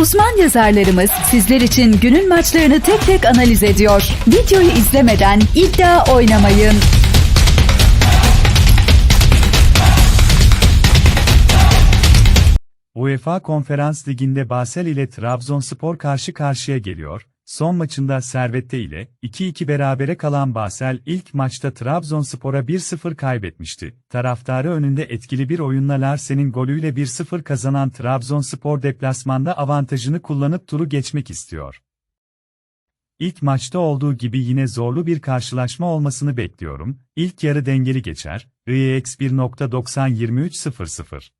Uzman yazarlarımız sizler için günün maçlarını tek tek analiz ediyor. Videoyu izlemeden iddia oynamayın. UEFA Konferans Ligi'nde Basel ile Trabzonspor karşı karşıya geliyor. Son maçında Servette ile 2-2 berabere kalan Basel ilk maçta Trabzonspor'a 1-0 kaybetmişti. Taraftarı önünde etkili bir oyunla Larsen'in golüyle 1-0 kazanan Trabzonspor deplasmanda avantajını kullanıp turu geçmek istiyor. İlk maçta olduğu gibi yine zorlu bir karşılaşma olmasını bekliyorum. İlk yarı dengeli geçer. IEX 1.90-23.00